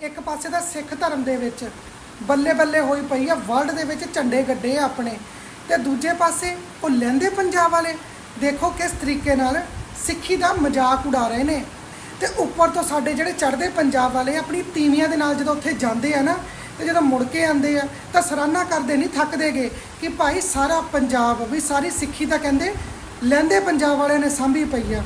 ਇੱਕ ਪਾਸੇ ਦਾ ਸਿੱਖ ਧਰਮ ਦੇ ਵਿੱਚ ਬੱਲੇ ਬੱਲੇ ਹੋਈ ਪਈ ਆ ਵਰਲਡ ਦੇ ਵਿੱਚ ਝੰਡੇ ਗੱਡੇ ਆ ਆਪਣੇ। ਤੇ ਦੂਜੇ ਪਾਸੇ ਉਹ ਲਹਿੰਦੇ ਪੰਜਾਬ ਵਾਲੇ, ਦੇਖੋ ਕਿਸ ਤਰੀਕੇ ਨਾਲ ਸਿੱਖੀ ਦਾ ਮਜ਼ਾਕ ਉਡਾ ਰਹੇ ਨੇ। ਤੇ ਉੱਪਰ ਤੋਂ ਸਾਡੇ ਜਿਹੜੇ ਚੜ੍ਹਦੇ ਪੰਜਾਬ ਵਾਲੇ ਆਪਣੀ ਤੀਵੀਆਂ ਦੇ ਨਾਲ ਜਦੋਂ ਉੱਥੇ ਜਾਂਦੇ ਆ ਨਾ, ਤੇ ਜਦੋਂ ਮੁੜ ਕੇ ਆਉਂਦੇ ਆ, ਤਾਂ ਸਰਾਹਨਾ ਕਰਦੇ ਨਹੀਂ ਥੱਕਦੇਗੇ ਕਿ ਭਾਈ ਸਾਰਾ ਪੰਜਾਬ, ਵੀ ਸਾਰੀ ਸਿੱਖੀ ਤਾਂ ਕਹਿੰਦੇ ਲਹਿੰਦੇ ਪੰਜਾਬ ਵਾਲਿਆਂ ਨੇ ਸਾਂਭੀ ਪਈ ਆ।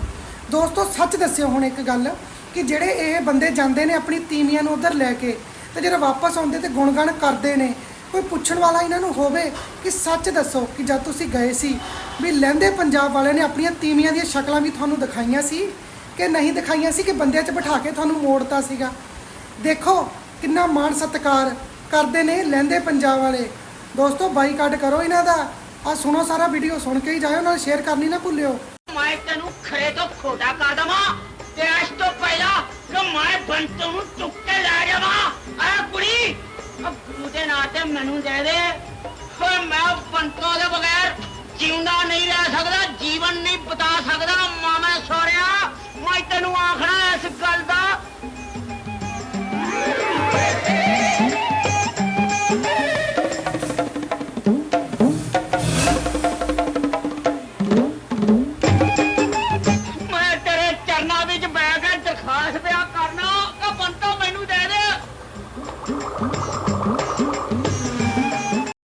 ਦੋਸਤੋ, ਸੱਚ ਦੱਸਿਓ ਹੁਣ ਇੱਕ ਗੱਲ ਕਿ ਜਿਹੜੇ ਇਹ ਬੰਦੇ ਜਾਂਦੇ ਨੇ ਆਪਣੀ ਤੀਵੀਆਂ ਨੂੰ ਉਧਰ ਲੈ ਕੇ ਤੇ ਜਦੋਂ ਵਾਪਸ ਆਉਂਦੇ ਤੇ ਗੁਣਗਾਨ ਕਰਦੇ ਨੇ, ਕੋਈ ਪੁੱਛਣ ਵਾਲਾ ਇਹਨਾਂ ਨੂੰ ਹੋਵੇ ਕਿ ਸੱਚ ਦੱਸੋ ਕਿ ਜਦ ਤੁਸੀਂ ਗਏ ਸੀ ਵੀ ਲਹਿੰਦੇ ਪੰਜਾਬ ਵਾਲਿਆਂ ਨੇ ਆਪਣੀਆਂ ਤੀਵੀਆਂ ਦੀਆਂ ਸ਼ਕਲਾਂ ਵੀ ਤੁਹਾਨੂੰ ਦਿਖਾਈਆਂ ਸੀ ਕਿ ਨਹੀਂ ਦਿਖਾਈਆਂ ਸੀ ਕਿ ਬੰਦਿਆਂ 'ਚ ਬਿਠਾ ਕੇ ਤੁਹਾਨੂੰ ਮੋੜਤਾ ਸੀਗਾ? ਦੇਖੋ ਕਿੰਨਾ ਮਾਣ ਸਤਿਕਾਰ ਕਰਦੇ ਨੇ ਲਹਿੰਦੇ ਪੰਜਾਬ ਵਾਲੇ। ਦੋਸਤੋ, ਬਾਈਕਾਟ ਕਰੋ ਇਹਨਾਂ ਦਾ। ਆ ਸੁਣੋ ਸਾਰਾ ਵੀਡੀਓ, ਸੁਣ ਕੇ ਹੀ ਜਾਇਓ, ਨਾਲ ਸ਼ੇਅਰ ਕਰਨੀ ਨਾ ਭੁੱਲਿਓ। ਮੈਂ ਤੈਨੂੰ ਖਰੇ ਤੋਂ ਖੋਟਾ ਕਰ ਦਵਾਂ ਤੇ ਇਸ ਤੋਂ ਮੈਂ ਬੰਤੂ ਨੂੰ ਚੁੱਕ ਕੇ ਲੈ ਜਾਵਾਂ। ਆ ਕੁੜੀ ਅੱਗੂ ਦੇ ਨਾਂ ਤੇ ਮੈਨੂੰ ਦੇ ਦੇ। ਓਏ, ਮੈਂ ਬੰਤੋ ਦੇ ਬਗੈਰ ਜਿਉਂਦਾ ਨਹੀਂ ਰਹਿ ਸਕਦਾ, ਜੀਵਨ ਨਹੀਂ ਬਤਾ ਸਕਦਾ। ਮਾਮੇ ਸੋਹਰਿਆ, ਮੈਂ ਤੈਨੂੰ ਆਖਣਾ ਇਸ ਗੱਲ ਦਾ। ਮੈਂ ਤੇਰੇ ਚਰਨਾਂ ਵਿੱਚ ਬੈ ਕੇ ਦਰਖਾਸਤ ਪਿਆ